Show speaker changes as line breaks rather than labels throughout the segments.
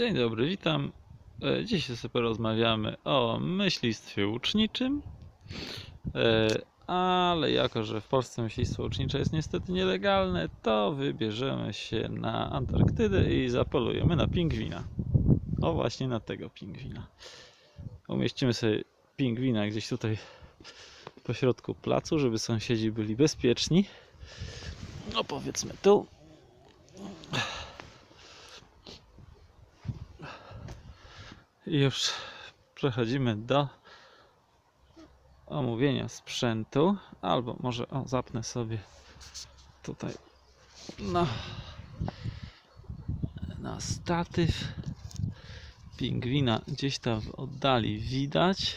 Dzień dobry, witam. E, Dzisiaj sobie porozmawiamy o myślistwie łuczniczym. E, Ale jako, że w Polsce myślistwo łucznicze jest niestety nielegalne, to wybierzemy się na Antarktydę i zapolujemy na pingwina. O właśnie na tego pingwina. Umieścimy sobie pingwina gdzieś tutaj po środku placu, żeby sąsiedzi byli bezpieczni. No powiedzmy tu. I już przechodzimy do omówienia sprzętu. Albo może o, zapnę sobie tutaj na, na statyw. Pingwina gdzieś tam w oddali widać.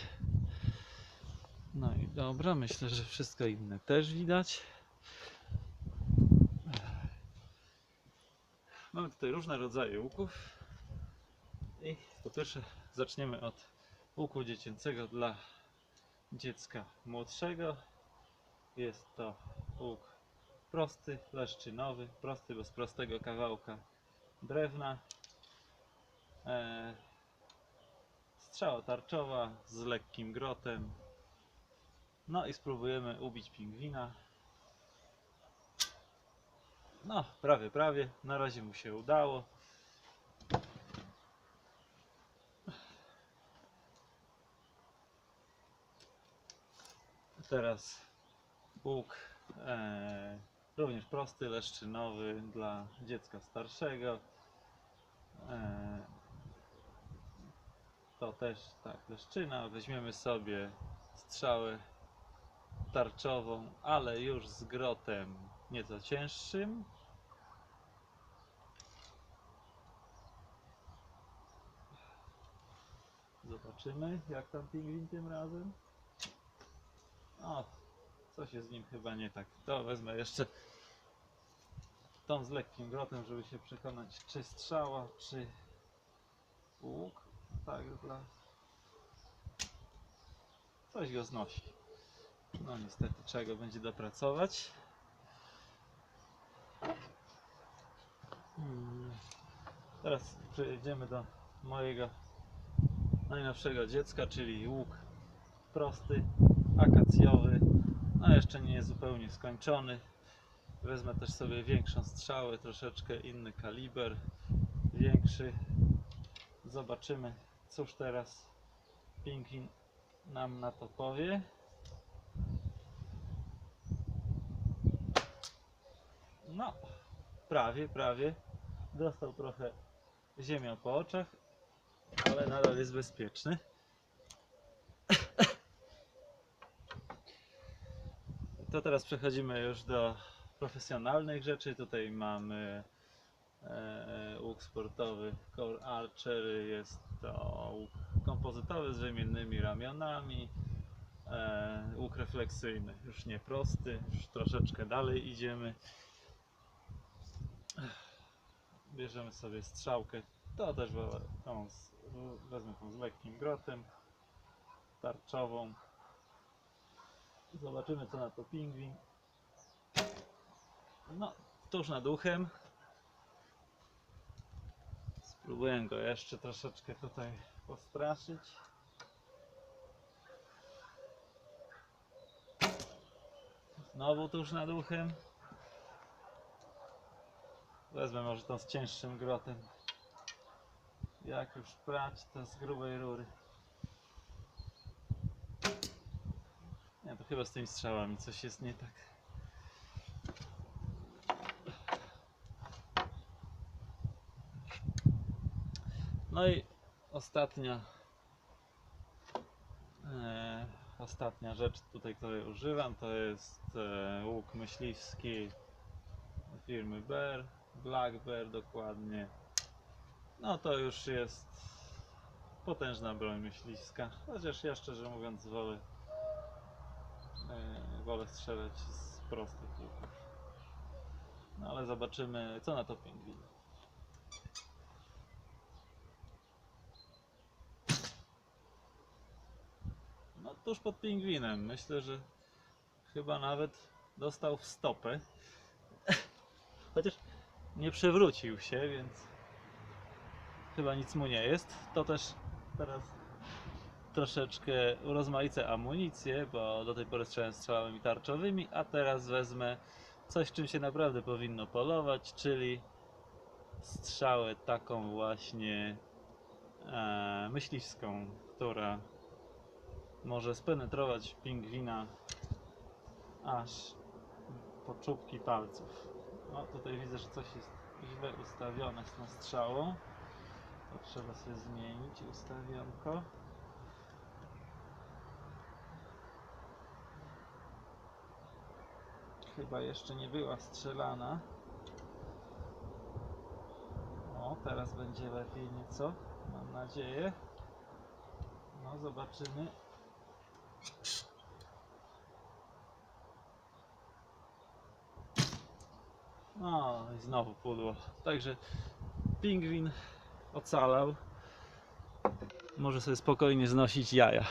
No i dobra, myślę, że wszystko inne też widać. Mamy tutaj różne rodzaje łuków. I po pierwsze zaczniemy od łuku dziecięcego dla dziecka młodszego. Jest to łuk prosty, leszczynowy, prosty, bez prostego kawałka drewna. E, strzała tarczowa z lekkim grotem. No i spróbujemy ubić pingwina. No, prawie, prawie. Na razie mu się udało. Teraz łuk e, również prosty, leszczynowy dla dziecka starszego. E, to też tak, leszczyna. Weźmiemy sobie strzałę tarczową, ale już z grotem nieco cięższym. Zobaczymy, jak tam pingwin tym razem. O, coś jest z nim chyba nie tak. To wezmę jeszcze tą z lekkim grotem, żeby się przekonać, czy strzała, czy łuk. Tak, dla... Coś go znosi. No niestety trzeba go będzie dopracować. Hmm. Teraz przejdziemy do mojego najnowszego dziecka, czyli łuk prosty, akacjowy, a jeszcze nie jest zupełnie skończony. Wezmę też sobie większą strzałę, troszeczkę inny kaliber, większy. Zobaczymy, cóż teraz Pinkin nam na to powie. No, prawie, prawie. Dostał trochę ziemią po oczach, ale nadal jest bezpieczny. To teraz przechodzimy już do profesjonalnych rzeczy. Tutaj mamy e, łuk sportowy Core Archer. Jest to łuk kompozytowy z wymiennymi ramionami. E, łuk refleksyjny, już nie prosty, już troszeczkę dalej idziemy. Bierzemy sobie strzałkę. To też tą z, wezmę tą z lekkim grotem, tarczową. Zobaczymy co na to pingwin. No, tuż nad uchem. Spróbuję go jeszcze troszeczkę tutaj postraszyć. Znowu tuż nad uchem. Wezmę może tą z cięższym grotem. Jak już prać, to z grubej rury. Nie, to chyba z tymi strzałami coś jest nie tak. No i ostatnia e, ostatnia rzecz tutaj, której używam, to jest e, łuk myśliwski firmy Bear, Black Bear dokładnie. No to już jest potężna broń myśliwska, chociaż ja szczerze mówiąc wolę wolę strzelać z prostych łuków. No ale zobaczymy, co na to pingwin. No tuż pod pingwinem. Myślę, że chyba nawet dostał w stopę. Chociaż nie przewrócił się, więc chyba nic mu nie jest. To też teraz troszeczkę urozmaicę amunicję, bo do tej pory strzelałem strzałami tarczowymi, a teraz wezmę coś, czym się naprawdę powinno polować, czyli strzałę taką właśnie e, myśliwską, która może spenetrować pingwina aż po czubki palców. No tutaj widzę, że coś jest źle ustawione z tą strzałą. To trzeba sobie zmienić ustawionko. Chyba jeszcze nie była strzelana. O, teraz będzie lepiej nieco, mam nadzieję. No, zobaczymy. No i znowu pudło. Także pingwin ocalał. Może sobie spokojnie znosić jaja.